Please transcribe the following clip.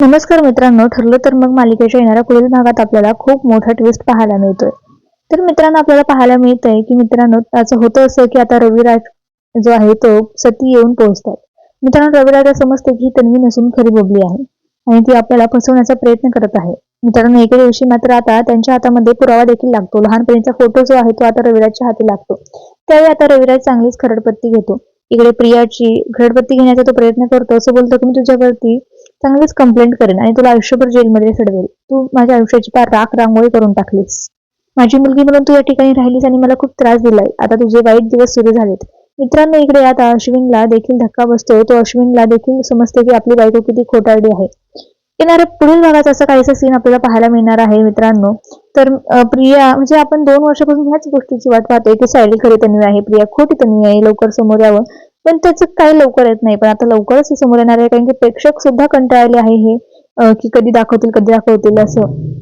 नमस्कार मित्रांनो ठरलं तर मग मालिकेच्या येणाऱ्या पुढील भागात आपल्याला खूप मोठा ट्विस्ट पाहायला मिळतोय. तर मित्रांनो आपल्याला पाहायला मिळतंय की मित्रांनो असं होतं असं की आता रविराज जो आहे तो सती येऊन पोहोचतात. मित्रांनो रविराजा समजते की ही तन्वी नसून खरी बोबली आहे आणि ती आपल्याला फसवण्याचा प्रयत्न करत आहे. मित्रांनो एके दिवशी मात्र आता त्यांच्या हातामध्ये पुरावा देखील लागतो. लहानपणीचा फोटो जो आहे तो आता रविराजच्या हाती लागतो. त्यावेळी आता रविराज चांगलीच खरडपट्टी घेतो. इकडे प्रियाची खरडपट्टी घेण्याचा तो प्रयत्न करतो. असं बोलतो की मी तुझ्यावरती चांगलीच कंप्लेंट करेन आणि तुला आयुष्यभर जेलमध्ये सडवेल. तू माझ्या आयुष्याची फार राख रांगोळी करून टाकलीस. माझी मुलगी म्हणून तू या ठिकाणी राहिलीस आणि मला खूप त्रास दिलाय. आता तुझे वाईट दिवस सुरू झालेत. मित्रांनो इकडे आता अश्विनला देखील धक्का बसतो तो अश्विनला देखील समजते की आपली बायको किती खोटारडी आहे. येणाऱ्या पुढील भागात असं काहीसा सीन आपल्याला पाहायला मिळणार आहे मित्रांनो. तर प्रिया म्हणजे आपण दोन वर्षापासून ह्याच गोष्टीची वाट पाहतोय की सायली खरी तन्वी आहे प्रिया खोटी तन्वी आहे. लवकर समोर यावं. पण त्याचं काही लवकर येत नाही. पण आता लवकरच समोर येणार आहे. कारण की प्रेक्षक सुद्धा कंटाळले आहे हे की कधी दाखवतील कधी दाखवतील असं.